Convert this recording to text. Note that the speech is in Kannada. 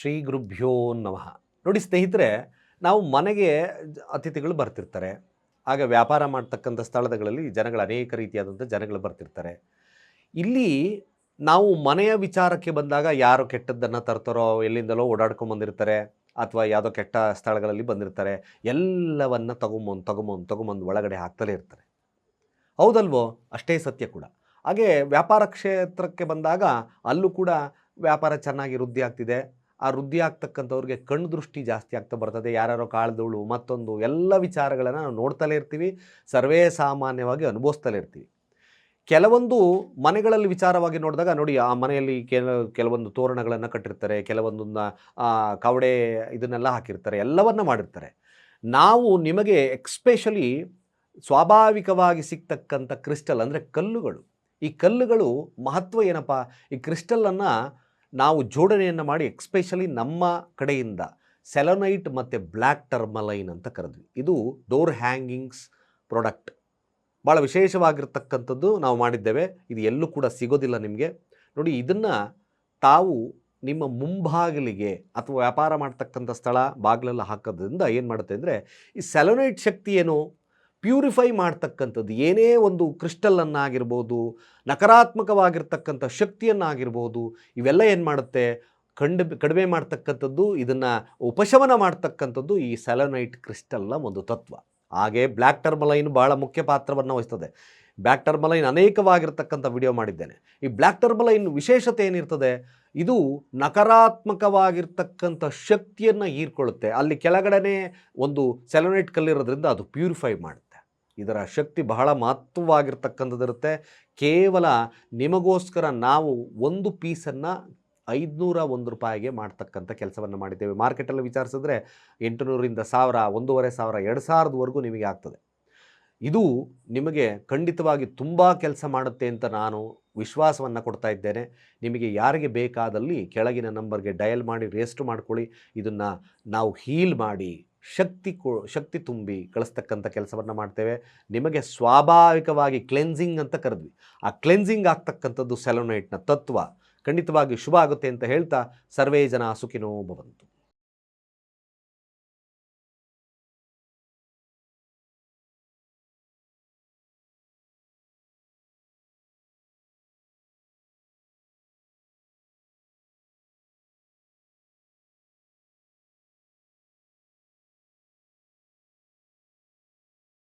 ಶ್ರೀ ಗುರುಭ್ಯೋ ನಮಃ. ನೋಡಿ ಸ್ನೇಹಿತರೆ, ನಾವು ಮನೆಗೆ ಅತಿಥಿಗಳು ಬರ್ತಿರ್ತಾರೆ. ಆಗ ವ್ಯಾಪಾರ ಮಾಡ್ತಕ್ಕಂಥ ಸ್ಥಳಗಳಲ್ಲಿ ಜನಗಳು ಅನೇಕ ರೀತಿಯಾದಂಥ ಜನಗಳು ಬರ್ತಿರ್ತಾರೆ. ಇಲ್ಲಿ ನಾವು ಮನೆಯ ವಿಚಾರಕ್ಕೆ ಬಂದಾಗ ಯಾರು ಕೆಟ್ಟದ್ದನ್ನು ತರ್ತಾರೋ, ಎಲ್ಲಿಂದಲೋ ಓಡಾಡ್ಕೊಂಡು ಬಂದಿರ್ತಾರೆ, ಅಥವಾ ಯಾವುದೋ ಕೆಟ್ಟ ಸ್ಥಳಗಳಲ್ಲಿ ಬಂದಿರ್ತಾರೆ, ಎಲ್ಲವನ್ನು ತಗೊಂಬಂದು ತಗೊಂಬಂದು ತಗೊಂಬಂದು ಒಳಗಡೆ ಹಾಕ್ತಲೇ ಇರ್ತಾರೆ. ಹೌದಲ್ವೋ? ಅಷ್ಟೇ ಸತ್ಯ ಕೂಡ. ಹಾಗೆ ವ್ಯಾಪಾರ ಕ್ಷೇತ್ರಕ್ಕೆ ಬಂದಾಗ ಅಲ್ಲೂ ಕೂಡ ವ್ಯಾಪಾರ ಚೆನ್ನಾಗಿ ವೃದ್ಧಿ ಆಗ್ತಿದೆ. ಆ ವೃದ್ಧಿ ಆಗ್ತಕ್ಕಂಥವ್ರಿಗೆ ಕಣ್ಣು ದೃಷ್ಟಿ ಜಾಸ್ತಿ ಆಗ್ತಾ ಬರ್ತದೆ. ಯಾರ್ಯಾರೋ ಕಾಳ್ದೋಳು, ಮತ್ತೊಂದು ಎಲ್ಲ ವಿಚಾರಗಳನ್ನು ನಾವು ನೋಡ್ತಲೇ ಇರ್ತೀವಿ, ಸರ್ವೇ ಸಾಮಾನ್ಯವಾಗಿ ಅನುಭವಿಸ್ತಲೇ ಇರ್ತೀವಿ. ಕೆಲವೊಂದು ಮನೆಗಳಲ್ಲಿ ವಿಚಾರವಾಗಿ ನೋಡಿದಾಗ ನೋಡಿ, ಆ ಮನೆಯಲ್ಲಿ ಕೆಲ, ಕೆಲವೊಂದು ತೋರಣಗಳನ್ನು ಕಟ್ಟಿರ್ತಾರೆ, ಕೆಲವೊಂದನ್ನ ಕವಡೆ ಇದನ್ನೆಲ್ಲ ಹಾಕಿರ್ತಾರೆ, ಎಲ್ಲವನ್ನು ಮಾಡಿರ್ತಾರೆ. ನಾವು ನಿಮಗೆ ಎಕ್ಸ್ಪೆಷಲಿ ಸ್ವಾಭಾವಿಕವಾಗಿ ಸಿಗ್ತಕ್ಕಂಥ ಕ್ರಿಸ್ಟಲ್ ಅಂದರೆ ಕಲ್ಲುಗಳು. ಈ ಕಲ್ಲುಗಳು ಮಹತ್ವ ಏನಪ್ಪ? ಈ ಕ್ರಿಸ್ಟಲನ್ನು ನಾವು ಜೋಡಣೆಯನ್ನು ಮಾಡಿ ಎಕ್ಸ್ಪೆಷಲಿ ನಮ್ಮ ಕಡೆಯಿಂದ ಸೆಲೊನೈಟ್ ಮತ್ತು ಬ್ಲ್ಯಾಕ್ ಟರ್ಮಲೈನ್ ಅಂತ ಕರೆದ್ವಿ. ಇದು ಡೋರ್ ಹ್ಯಾಂಗಿಂಗ್ಸ್ ಪ್ರಾಡಕ್ಟ್. ಭಾಳ ವಿಶೇಷವಾಗಿರ್ತಕ್ಕಂಥದ್ದು ನಾವು ಮಾಡಿದ್ದೇವೆ. ಇದು ಎಲ್ಲೂ ಕೂಡ ಸಿಗೋದಿಲ್ಲ ನಿಮಗೆ. ನೋಡಿ, ಇದನ್ನು ತಾವು ನಿಮ್ಮ ಮುಂಭಾಗಲಿಗೆ ಅಥವಾ ವ್ಯಾಪಾರ ಮಾಡ್ತಕ್ಕಂಥ ಸ್ಥಳ, ಬಾಗಿಲೆಲ್ಲ ಹಾಕೋದ್ರಿಂದ ಏನು ಮಾಡುತ್ತೆ ಅಂದರೆ, ಈ ಸೆಲೊನೈಟ್ ಶಕ್ತಿ ಏನು? ಪ್ಯೂರಿಫೈ ಮಾಡ್ತಕ್ಕಂಥದ್ದು, ಏನೇ ಒಂದು ಕ್ರಿಸ್ಟಲನ್ನಾಗಿರ್ಬೋದು, ನಕಾರಾತ್ಮಕವಾಗಿರ್ತಕ್ಕಂಥ ಶಕ್ತಿಯನ್ನಾಗಿರ್ಬೋದು, ಇವೆಲ್ಲ ಏನು ಮಾಡುತ್ತೆ? ಕಂಡು, ಕಡಿಮೆ ಮಾಡ್ತಕ್ಕಂಥದ್ದು, ಇದನ್ನು ಉಪಶಮನ ಮಾಡ್ತಕ್ಕಂಥದ್ದು ಈ ಸೆಲೋನೈಟ್ ಕ್ರಿಸ್ಟಲ್ನ ಒಂದು ತತ್ವ. ಹಾಗೆ ಬ್ಲ್ಯಾಕ್ ಟರ್ಮಲೈನ್ ಭಾಳ ಮುಖ್ಯ ಪಾತ್ರವನ್ನು ವಹಿಸ್ತದೆ. ಬ್ಲ್ಯಾಕ್ ಟರ್ಮಲೈನ್ ಅನೇಕವಾಗಿರ್ತಕ್ಕಂಥ ವಿಡಿಯೋ ಮಾಡಿದ್ದೇನೆ. ಈ ಬ್ಲ್ಯಾಕ್ ಟರ್ಮಲೈನ್ ವಿಶೇಷತೆ ಏನಿರ್ತದೆ? ಇದು ನಕಾರಾತ್ಮಕವಾಗಿರ್ತಕ್ಕಂಥ ಶಕ್ತಿಯನ್ನು ಹೀರ್ಕೊಳ್ಳುತ್ತೆ. ಅಲ್ಲಿ ಕೆಳಗಡೆನೇ ಒಂದು ಸೆಲೋನೈಟ್ ಕಲ್ಲಿರೋದ್ರಿಂದ ಅದು ಪ್ಯೂರಿಫೈ ಮಾಡುತ್ತೆ. ಇದರ ಶಕ್ತಿ ಬಹಳ ಮಹತ್ವವಾಗಿರ್ತಕ್ಕಂಥದ್ದಿರುತ್ತೆ. ಕೇವಲ ನಿಮಗೋಸ್ಕರ ನಾವು ಒಂದು ಪೀಸನ್ನು ಐದುನೂರ ಒಂದು ರೂಪಾಯಿಗೆ ಮಾಡ್ತಕ್ಕಂಥ ಕೆಲಸವನ್ನು ಮಾಡಿದ್ದೇವೆ. ಮಾರ್ಕೆಟಲ್ಲಿ ವಿಚಾರಿಸಿದ್ರೆ ಎಂಟುನೂರಿಂದ ಸಾವಿರ, ಒಂದೂವರೆ ಸಾವಿರ, ಎರಡು ಸಾವಿರದವರೆಗೂ ನಿಮಗೆ ಆಗ್ತದೆ. ಇದು ನಿಮಗೆ ಖಂಡಿತವಾಗಿ ತುಂಬ ಕೆಲಸ ಮಾಡುತ್ತೆ ಅಂತ ನಾನು ವಿಶ್ವಾಸವನ್ನು ಕೊಡ್ತಾ ಇದ್ದೇನೆ. ನಿಮಗೆ ಯಾರಿಗೆ ಬೇಕಾದಲ್ಲಿ ಕೆಳಗಿನ ನಂಬರ್ಗೆ ಡಯಲ್ ಮಾಡಿ ರೇಸ್ಟ್ ಮಾಡ್ಕೊಳ್ಳಿ. ಇದನ್ನು ನಾವು ಹೀಲ್ ಮಾಡಿ ಶಕ್ತಿ ಕೊ, ಶಕ್ತಿ ತುಂಬಿ ಕಳಿಸ್ತಕ್ಕಂಥ ಕೆಲಸವನ್ನು ಮಾಡ್ತೇವೆ. ನಿಮಗೆ ಸ್ವಾಭಾವಿಕವಾಗಿ ಕ್ಲೆನ್ಸಿಂಗ್ ಅಂತ ಕರೆದ್ವಿ. ಆ ಕ್ಲೆನ್ಸಿಂಗ್ ಆಗ್ತಕ್ಕಂಥದ್ದು ಸೆಲೋನೈಟ್ನ ತತ್ವ. ಖಂಡಿತವಾಗಿ ಶುಭ ಆಗುತ್ತೆ ಅಂತ ಹೇಳ್ತಾ, ಸರ್ವೇ ಜನ ಸುಖಿನೋ ಭವಂತು.